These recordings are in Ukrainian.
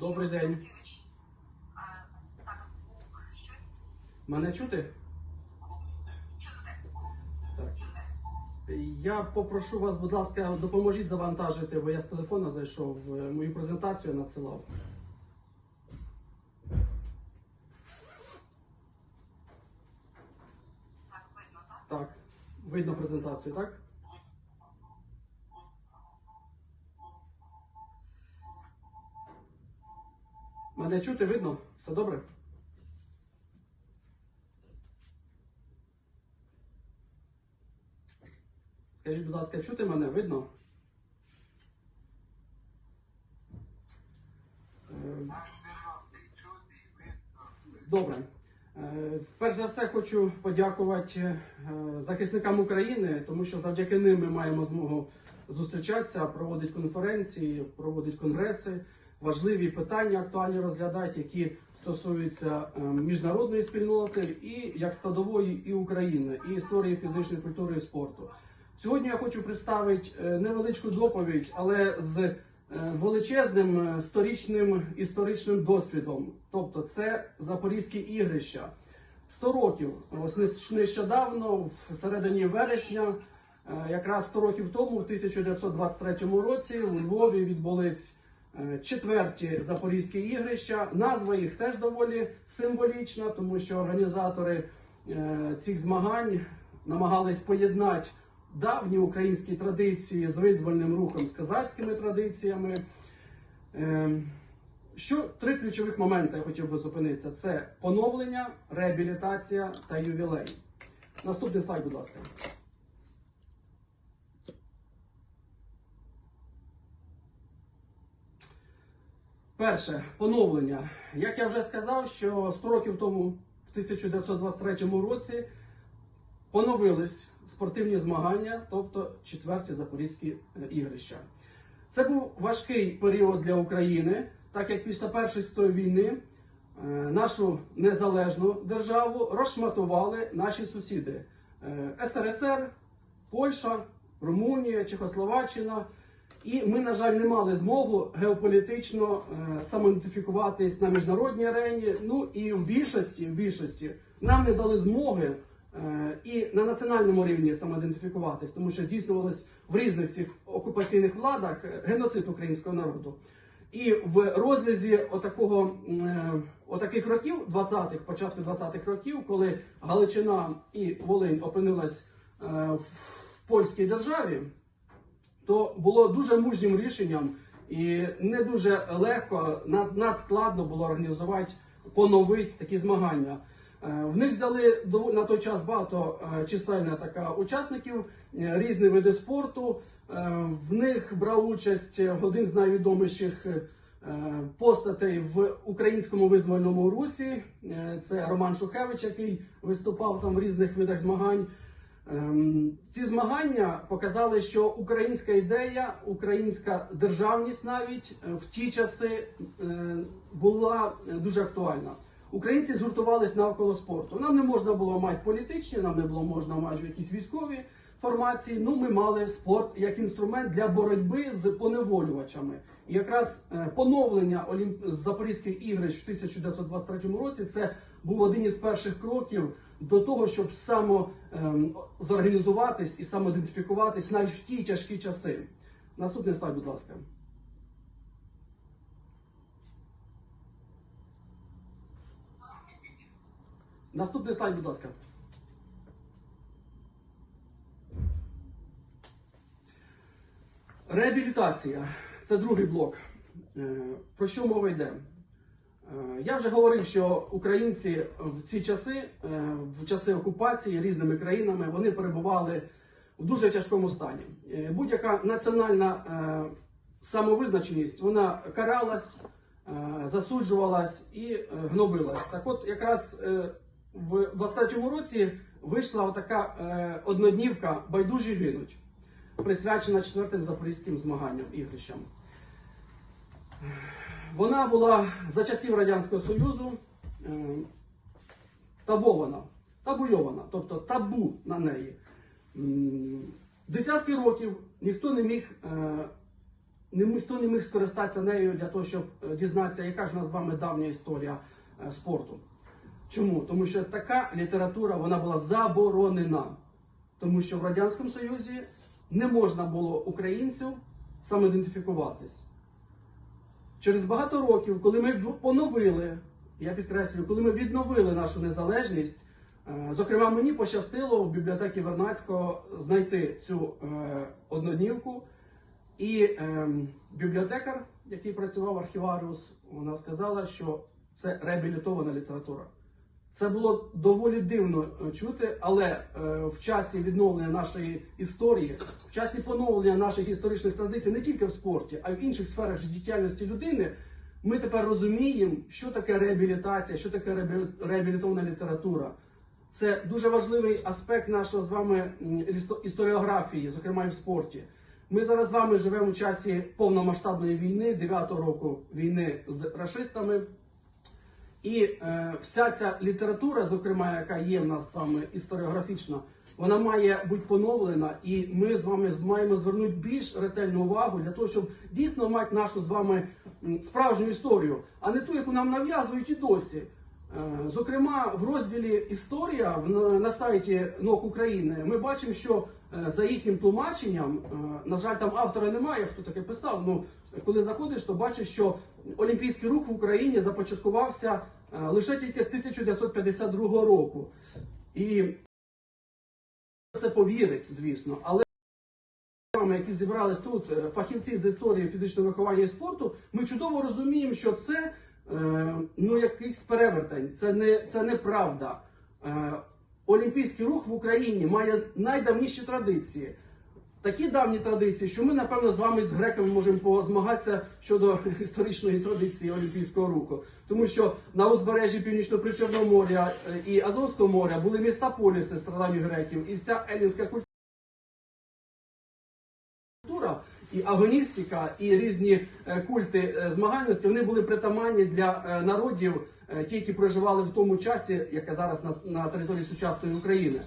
Добрий день. Мене чути? Я попрошу вас, будь ласка, допоможіть завантажити, бо я з телефона зайшов, е, мою презентацію надсилав. Так, видно презентацію, так? Мене чути, видно? Все добре? Скажіть, будь ласка, чути мене? Видно? Е, Добре. Е, Перш за все хочу подякувати е, захисникам України, тому що завдяки ним ми маємо змогу зустрічатися, проводити конференції, проводити конгреси, важливі питання актуальні розглядати, які стосуються е, міжнародної спільноти і як складової і України, і історії фізичної культури і спорту. Сьогодні я хочу представити е, невеличку доповідь, але з е, величезним сторічним історичним досвідом. Тобто, це Запорізькі ігрища. 100 років. Ось нещодавно, в середині вересня, якраз 100 років тому, в 1923 році, у Львові відбулись четверті Запорізькі ігрища. Назва їх теж доволі символічна, тому що організатори е, цих змагань намагались поєднати давні українські традиції з визвольним рухом, з козацькими традиціями. Е, Що три ключових моменти я хотів би зупинитися: це поновлення, реабілітація та ювілей. Наступний слайд, будь ласка. Перше поновлення. Як я вже сказав, що 100 років тому, в 1923 році, поновились спортивні змагання, тобто четверті запорізькі е, ігрища. Це був важкий період для України, так як після Першої світової війни е, нашу незалежну державу розшматували наші сусіди Е, СРСР, Польща, Румунія, Чехословаччина. І ми, на жаль, не мали змогу геополітично е, самоідентифікуватись на міжнародній арені. Ну і в більшості, в більшості нам не дали змоги е, і на національному рівні самоідентифікуватись, тому що здійснювалось в різних цих окупаційних владах е, геноцид українського народу. І в розрізі отакого, е, отаких років, 20-х, початку 20-х років, коли Галичина і Волинь опинилась е, в польській державі, то було дуже мужнім рішенням і не дуже легко, надскладно було організувати, поновити такі змагання. Е, В них взяли на той час багато е, чисельна така учасників, е, різні види спорту. В них брав участь один з найвідоміших постатей в українському визвольному русі. Це Роман Шухевич, який виступав там в різних видах змагань. Ем, Ці змагання показали, що українська ідея, українська державність навіть е, в ті часи е, була е, дуже актуальна. Українці згуртувались навколо спорту. Нам не можна було мати політичні, нам не було можна мати якісь військові формації. Ну, ми мали спорт як інструмент для боротьби з поневолювачами. І якраз поновлення Олімп... Запорізьких ігрищ в 1923 році це був один із перших кроків до того, щоб само ем, і самоідентифікуватись навіть в ті тяжкі часи. Наступний слайд, будь ласка. Наступний слайд, будь ласка. Реабілітація це другий блок. Е, Про що мова йде? Е, Я вже говорив, що українці в ці часи, е, в часи окупації різними країнами, вони перебували в дуже тяжкому стані. Е, Будь-яка національна самовизначеність вона каралась, засуджувалась і гнобилась. Так от, якраз в 23-му році вийшла така одноднівка Байдужі гинуть, присвячена четвертим запорізьким змаганням ігрищам. Вона була за часів Радянського Союзу е, табована, табуйована, тобто табу на неї. Десятки років ніхто не міг е, ніхто не міг скористатися нею для того, щоб е, дізнатися, яка ж у нас з вами давня історія е, спорту. Чому? Тому що така література вона була заборонена. Тому що в Радянському Союзі не можна було українців самоідентифікуватись. Через багато років, коли ми поновили, я підкреслюю, коли ми відновили нашу незалежність, е, зокрема, мені пощастило в бібліотеці Вернацького знайти цю е, одноднівку. І е, бібліотекар, який працював архіваріус, вона сказала, що це реабілітована література. Це було доволі дивно е, чути, але е, в часі відновлення нашої історії, в часі поновлення наших історичних традицій не тільки в спорті, а й в інших сферах життєдіяльності людини, ми тепер розуміємо, що таке реабілітація, що таке реабілі- реабілітована література. Це дуже важливий аспект нашого з вами історіографії, зокрема і в спорті. Ми зараз з вами живемо в часі повномасштабної війни, 9-го року війни з рашистами. І е, вся ця література, зокрема, яка є в нас саме історіографічна, вона має бути поновлена, і ми з вами маємо звернути більш ретельну увагу для того, щоб дійсно мати нашу з вами справжню історію, а не ту, яку нам нав'язують і досі. Е, Зокрема, в розділі Історія в- на- сайті НОК України ми бачимо, що е, за їхнім тлумаченням, е, на жаль, там автора немає, хто таке писав. Ну коли заходиш, то бачиш, що олімпійський рух в Україні започаткувався лише тільки з 1952 року. І це повірить, звісно, але які зібрались тут, е, фахівці з історії фізичного виховання і спорту, ми чудово розуміємо, що це е, ну якийсь перевертень, це не це неправда. Е, Олімпійський рух в Україні має найдавніші традиції. Такі давні традиції, що ми, напевно, з вами з греками можемо позмагатися щодо історичної традиції Олімпійського руху. Тому що на узбережжі Північно-Причорного моря е, і Азовського моря були міста поліси страдань греків, і вся елінська культура і агоністика, і різні е, культи е, змагальності вони були притаманні для народів, ті, які проживали в тому часі, яке зараз на, на території сучасної України.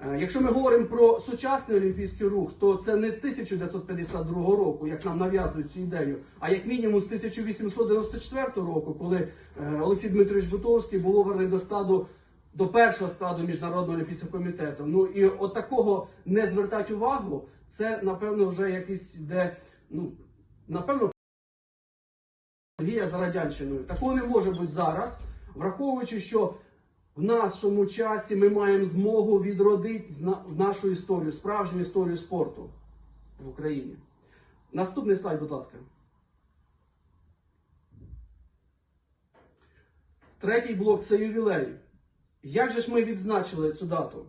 Е, Якщо ми говоримо про сучасний олімпійський рух, то це не з 1952 року, як нам нав'язують цю ідею, а як мінімум з 1894 року, коли е, Олексій Дмитрович Бутовський був обраний до стаду до першого складу міжнародного олімпійського комітету. Ну і от такого не звертати увагу, це напевно вже якийсь де, ну напевно, за радянщиною. Такого не може бути зараз, враховуючи, що в нашому часі ми маємо змогу відродити нашу історію, справжню історію спорту в Україні. Наступний слайд, будь ласка. Третій блок це ювілей. Як же ж ми відзначили цю дату?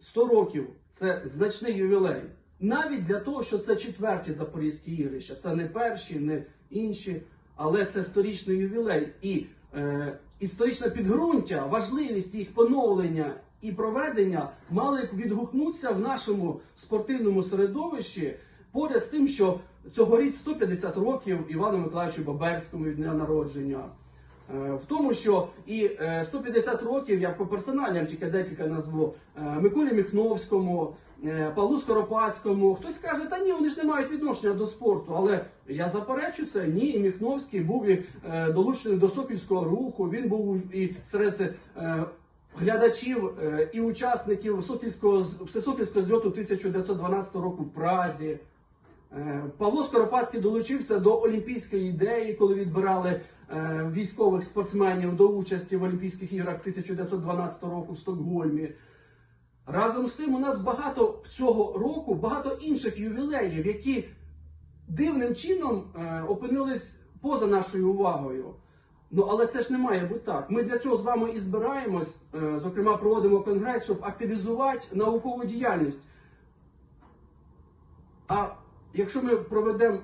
100 років це значний ювілей. Навіть для того, що це четверті Запорізькі ігрища. Це не перші, не інші, але це сторічний ювілей. І е, історичне підґрунтя, важливість їх поновлення і проведення мали відгукнутися в нашому спортивному середовищі поряд з тим, що цьогоріч 150 років Івану Миколаївичу Баберському від дня народження. Е, В тому, що і е, 150 років, я по персоналям тільки декілька назву, е, Миколі Міхновському, е, Павлу Скоропадському. Хтось каже, та ні, вони ж не мають відношення до спорту. Але я заперечу це. Ні, і Міхновський був і е, долучений до Сокільського руху. Він був і серед е, глядачів е, і учасників Сокільського всесокільського зльоту 1912 року в Празі. Е, Павло Скоропадський долучився до олімпійської ідеї, коли відбирали е, військових спортсменів до участі в Олімпійських іграх 1912 року в Стокгольмі. Разом з тим, у нас багато цього року багато інших ювілеїв, які дивним чином е, опинились поза нашою увагою. Ну але це ж не має бути так. Ми для цього з вами і збираємось, зокрема, проводимо конгрес, щоб активізувати наукову діяльність. А якщо ми проведемо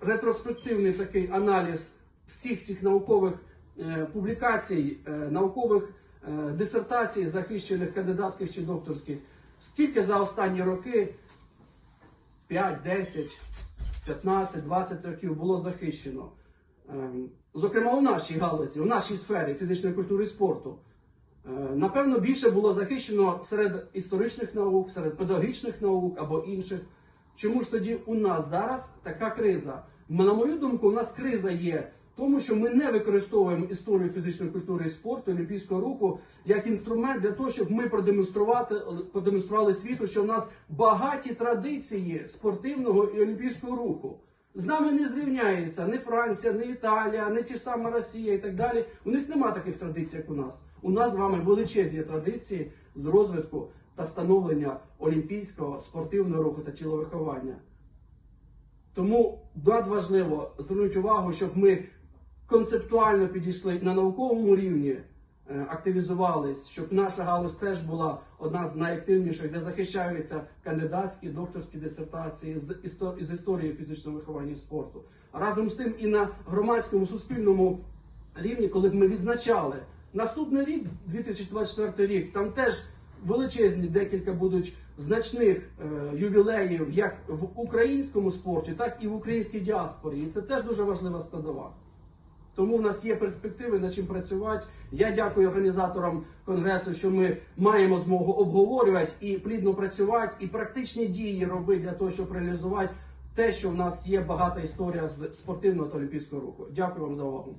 ретроспективний такий аналіз всіх цих наукових е, публікацій, е, наукових е, дисертацій, захищених кандидатських чи докторських, скільки за останні роки 5, 10, 15, 20 років було захищено. Ем, Зокрема, у нашій галузі, у нашій сфері фізичної культури і спорту. Напевно, більше було захищено серед історичних наук, серед педагогічних наук або інших. Чому ж тоді у нас зараз така криза? На мою думку, у нас криза є тому, що ми не використовуємо історію фізичної культури і спорту, олімпійського руху як інструмент для того, щоб ми продемонструвати продемонстрували світу, що в нас багаті традиції спортивного і олімпійського руху. З нами не зрівняється ні Франція, ні Італія, ні ті ж сама Росія і так далі. У них нема таких традицій, як у нас. У нас з вами величезні традиції з розвитку та становлення олімпійського спортивного руху та тіловиховання. Тому надважливо звернути увагу, щоб ми концептуально підійшли на науковому рівні, е, активізувались, щоб наша галузь теж була одна з найактивніших, де захищаються кандидатські, докторські дисертації з, з історії фізичного виховання і спорту. Разом з тим і на громадському суспільному рівні, коли б ми відзначали наступний рік, 2024 рік, там теж величезні декілька будуть значних е, ювілеїв як в українському спорті, так і в українській діаспорі. І це теж дуже важлива складова. Тому в нас є перспективи над чим працювати. Я дякую організаторам конгресу, що ми маємо змогу обговорювати і плідно працювати, і практичні дії робити для того, щоб реалізувати те, що в нас є багата історія з спортивного та олімпійського руху. Дякую вам за увагу.